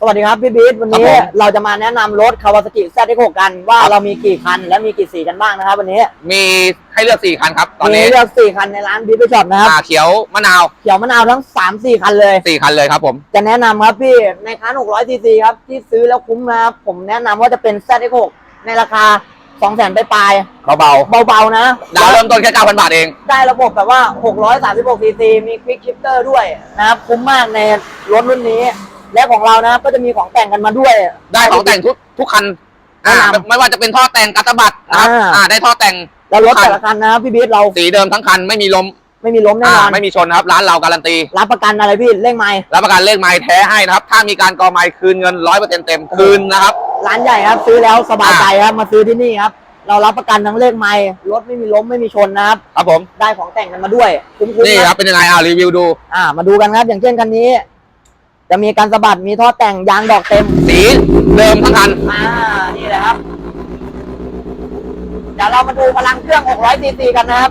สวัสดีครับพี่บิ๊ดวันนี้ครับผม เราจะมาแนะนำรถคาวาซากิ ZX6 กันว่าเรามีกี่คันและมีกี่สีกันบ้างนะครับ วันนี้มีให้เลือกสี่คันครับ ตอนมีนี้เลือกสี่คันในร้านบิ๊ดช็อปนะครับอ่าเขียวมะนาวเขียวมะนาวทั้งสามสี่คันเลยสี่คันเลยครับผม จะแนะนำครับพี่ในคัน600 cc ครับที่ซื้อแล้วคุ้มนะครับผมแนะนำว่าจะเป็น ZX6 ในราคา 2 0 0 0 0 0ไปปลายเบาๆเบาๆนะ ๆดาวเริ่มต้นแค่9,000 บาทเอง ได้ระบบแบบว่า 636 cc มี Quick Shifter ด้วยนะครับ คุ้มมากในรถรุ่นนี้ และของเรานะครับก็จะมีของแต่งกันมาด้วย ได้ของแต่งทุกทุกคันอ่าแนะนำ ไม่ว่าจะเป็นท่อแต่งกัตตบัตนะครับอ่าอ่าได้ท่อแต่งแล้วรถทุกคัแต่ละคันนะครับพี่บิ๊ดเราสีเดิมทั้งคันไม่มีลมไม่มีล้มแน่อ่านอนไม่มีชนนะครับ ร้านเราการันตีรับประกันอะไรพี่เร่งไม้รับประกันเลขไม้แท้ให้นะครับ ถ้ามีการกอไม้คืนเงินร้อยเปอร์เซ็นต์เต็มคืนนะครับ ร้านใหญ่ครับ ซื้อแล้วสบายใจครับมาซื้อที่นี่ครับ เรารับประกันทั้งเลขไม้รถไม่มีล้มไม่มีชนนะครับ ครับผมได้ของแต่งกันมาด้วยคุ้มๆนี่ครับเป็นยังไงอ่ารีวิวดู อ่ามาดูกันครับอย่างเช่นคันนี้ จะมีการสะบัดมีท่อแต่งยางดอกเต็มสีเดิมทั้งคันอ่านี่แหละครับ เดี๋ยวเรามาดูพลังเครื่อง 600 cc กันนะครับ